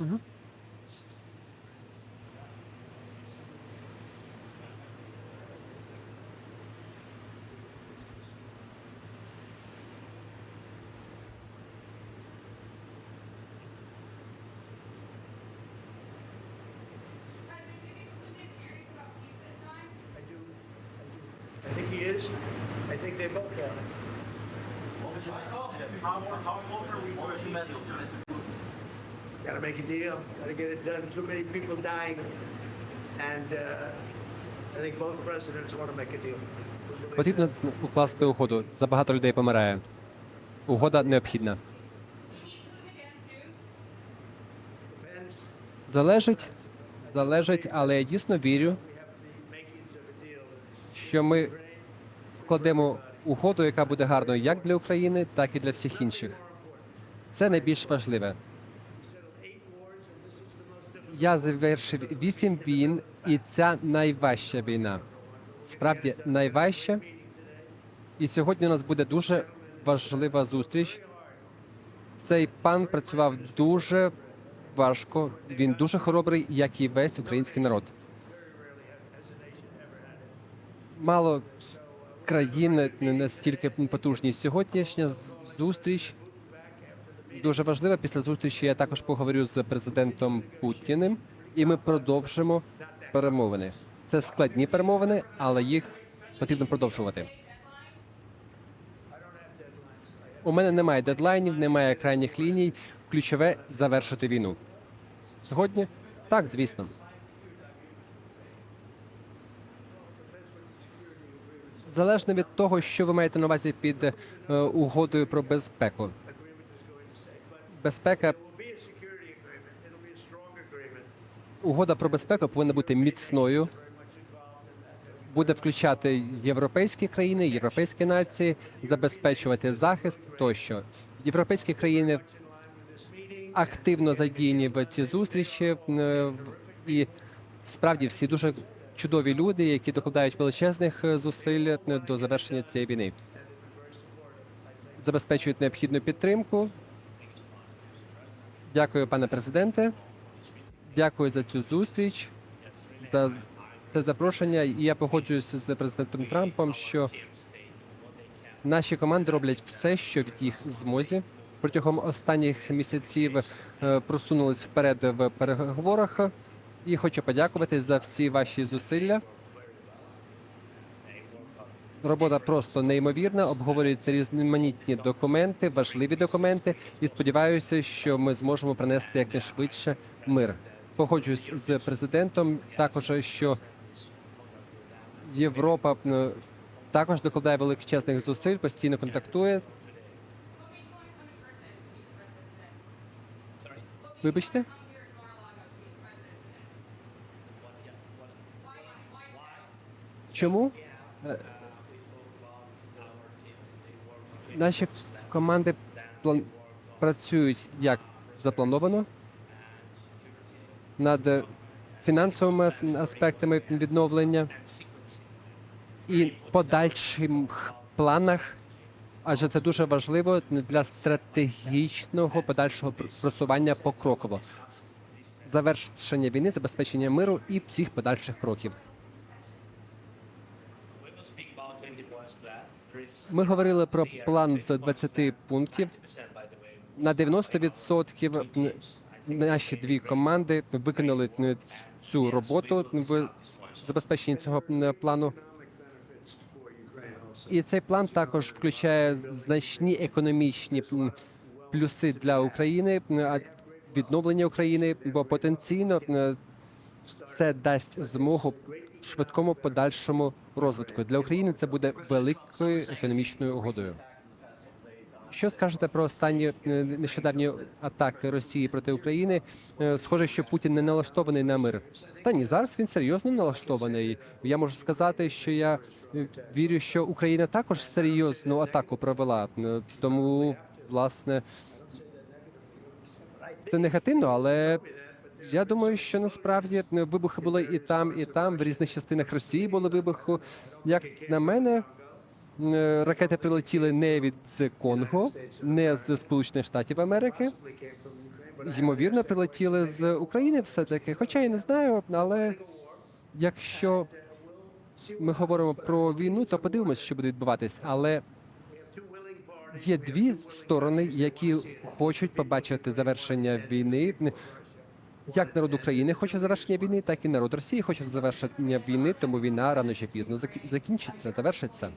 Mm-hmm. I think they both are. How, how close are we to? Deal? Gotta make a deal, gotta get it done. Too many people dying. And uh, I think both presidents want to make a deal. Потрібно укласти угоду. Забагато людей помирає. Угода необхідна. Залежить, залежить, але я дійсно вірю, що ми вкладемо угоду, яка буде гарною як для України, так і для всіх інших. Це найбільш важливе. Я завершив вісім війн, і ця найважча війна. Справді найважча. І сьогодні у нас буде дуже важлива зустріч. Цей пан працював дуже важко. Він дуже хоробрий, як і весь український народ. Мало країн не настільки потужні. Сьогоднішня зустріч дуже важлива. Після зустрічі я також поговорю з президентом Путіним, і ми продовжимо перемовини. Це складні перемовини, але їх потрібно продовжувати. У мене немає дедлайнів, немає крайніх ліній. Ключове завершити війну. Сьогодні так, звісно. Залежно від того, що ви маєте на увазі під е, угодою про безпеку. Agreement. угода про безпеку повинна бути міцною. Буде включати європейські країни, європейські нації, забезпечувати захист тощо. Європейські країни активно задіяні в ці зустрічі, е, і справді всі дуже чудові люди, які докладають величезних е, зусиль е, до завершення цієї війни. Забезпечують необхідну підтримку. Дякую, пане президенте. Дякую за цю зустріч, за це запрошення. І я погоджуюся з президентом Трампом, що наші команди роблять все, що в їх змозі. Протягом останніх місяців е, просунулись вперед в переговорах. І хочу подякувати за всі ваші зусилля. Робота просто неймовірна. Обговорюються різноманітні документи, важливі документи, і сподіваюся, що ми зможемо принести якнайшвидше мир. Погоджуюсь з президентом. Також що Європа е, також докладає величезних зусиль, постійно контактує. Вибачте. Чому? Наші команди план... працюють як заплановано над фінансовими аспектами відновлення і подальших планах, адже це дуже важливо для стратегічного подальшого пр- просування покроково. Завершення війни, забезпечення миру і всіх подальших кроків. Ми говорили про план з 20 пунктів. 50% by the way. На 90% наші дві команди виконали цю роботу в забезпеченні цього плану. І цей план також включає значні економічні плюси для України, відновлення України, бо потенційно це дасть змогу швидкому подальшому розвитку. Для України це буде великою економічною угодою. Що скажете про останні е, нещодавні атаки Росії проти України? Е, Схоже, що Путін не налаштований на мир. Та ні, зараз він серйозно налаштований. Я можу сказати, що я е, вірю, що Україна також серйозну атаку провела. Тому, власне, це негативно, але я думаю, що насправді е, вибухи були і там, і там. В різних частинах Росії були вибухи. Як на мене, Е, Ракети прилетіли не від Конго, не з Сполучених Штатів Америки. Ймовірно прилетіли з України все-таки. Хоча я не знаю, але якщо ми говоримо про війну, то подивимось, що буде відбуватись. Але є дві сторони, які хочуть побачити завершення війни. Як народ України хоче завершення війни, так і народ Росії хоче завершення війни, тому війна рано чи пізно зак- закінчиться, завершиться.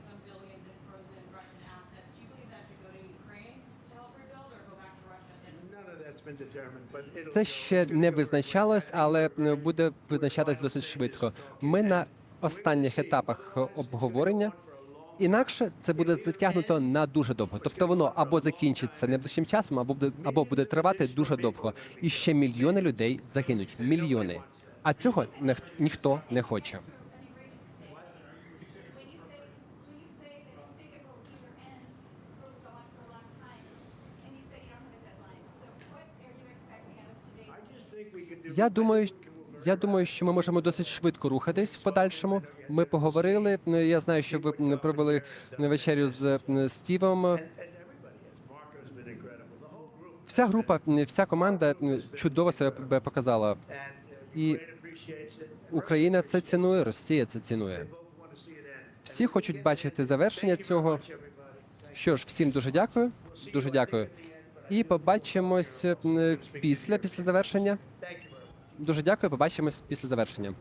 Це ще не визначалось, але е, буде визначатись досить швидко. Ми на останніх етапах обговорення. Інакше це буде затягнуто на дуже довго. Тобто воно або закінчиться найближчим часом, або буде або буде тривати дуже довго. І ще мільйони людей загинуть. Мільйони. А цього не, ніхто не хоче. Я думаю, я думаю, що ми можемо досить швидко рухатись в подальшому. Ми поговорили. Я знаю, що ви провели вечерю з Стівом. Вся група, вся команда чудово себе показала. І. Україна це цінує, Росія це цінує. Всі хочуть бачити завершення цього. Що ж, всім дуже дякую. Дуже дякую. І побачимось після, після завершення. Дуже дякую. Побачимось після завершення.